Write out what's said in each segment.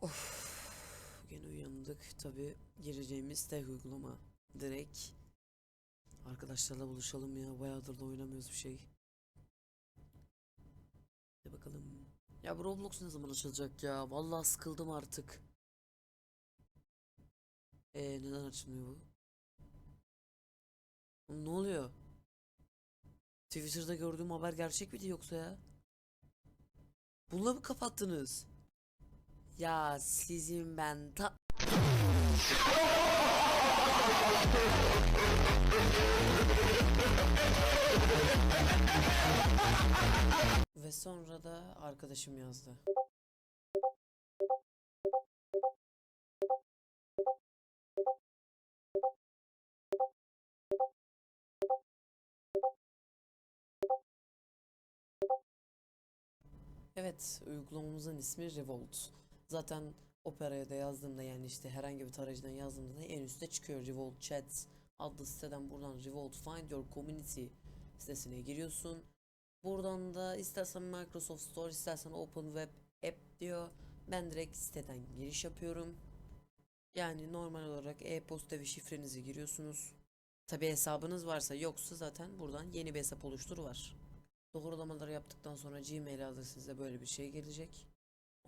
Of. Gene uyandık. Tabi gireceğimiz tek uygulama. Direkt arkadaşlarla buluşalım ya. Bayağıdır da oynamıyoruz bir şey. Hadi bakalım. Ya bu Roblox ne zaman açılacak ya? Vallahi sıkıldım artık. Ee neden açılmıyor bu? Ne oluyor? Twitter'da gördüğüm haber gerçek miydi yoksa ya? Bununla mı kapattınız? Ya sizin ben ta... Ve sonra da arkadaşım yazdı. Evet, uygulamamızın ismi Revolt. Zaten Opera'ya da yazdığımda yani işte herhangi bir tarayıcıdan yazdığımda da en üstte çıkıyor Revolt Chat adlı siteden buradan Revolt Find Your Community sitesine giriyorsun. Buradan da istersen Microsoft Store istersen Open Web App diyor. Ben direkt siteden giriş yapıyorum. Yani normal olarak e-posta ve şifrenizi giriyorsunuz. Tabi hesabınız varsa yoksa zaten buradan yeni bir hesap oluştur var. Doğrulamaları yaptıktan sonra Gmail adresinize böyle bir şey gelecek.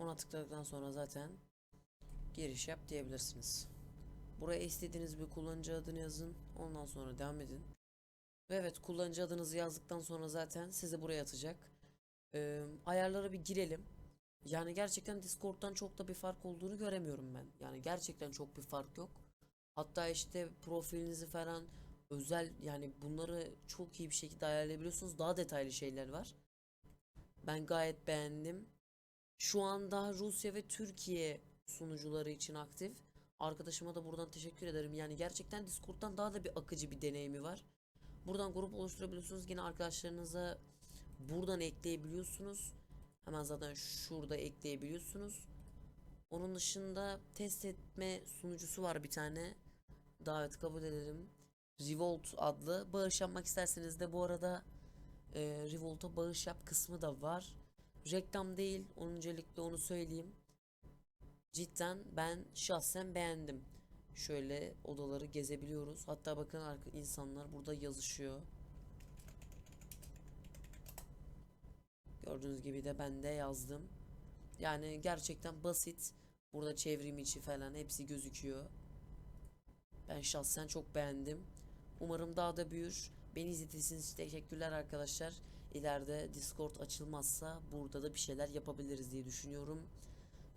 Ona tıkladıktan sonra zaten giriş yap diyebilirsiniz. Buraya istediğiniz bir kullanıcı adını yazın. Ondan sonra devam edin. Ve evet kullanıcı adınızı yazdıktan sonra zaten sizi buraya atacak. Ee, ayarlara bir girelim. Yani gerçekten Discord'dan çok da bir fark olduğunu göremiyorum ben. Yani gerçekten çok bir fark yok. Hatta işte profilinizi falan özel yani bunları çok iyi bir şekilde ayarlayabiliyorsunuz. Daha detaylı şeyler var. Ben gayet beğendim. Şu anda Rusya ve Türkiye sunucuları için aktif. Arkadaşıma da buradan teşekkür ederim. Yani gerçekten Discord'dan daha da bir akıcı bir deneyimi var. Buradan grup oluşturabiliyorsunuz. Yine arkadaşlarınıza buradan ekleyebiliyorsunuz. Hemen zaten şurada ekleyebiliyorsunuz. Onun dışında test etme sunucusu var bir tane. Davet kabul ederim. Revolt adlı. Bağış yapmak isterseniz de bu arada e, Revolt'a bağış yap kısmı da var. Reklam değil. Öncelikle onu söyleyeyim. Cidden ben şahsen beğendim. Şöyle odaları gezebiliyoruz. Hatta bakın insanlar burada yazışıyor. Gördüğünüz gibi de ben de yazdım. Yani gerçekten basit. Burada çevrim içi falan hepsi gözüküyor. Ben şahsen çok beğendim. Umarım daha da büyür. Beni izlediğiniz için teşekkürler arkadaşlar. İleride Discord açılmazsa burada da bir şeyler yapabiliriz diye düşünüyorum.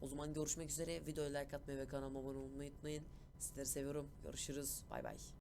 O zaman görüşmek üzere. Videoya like atmayı ve kanalıma abone olmayı unutmayın. Sizleri seviyorum. Görüşürüz. Bay bay.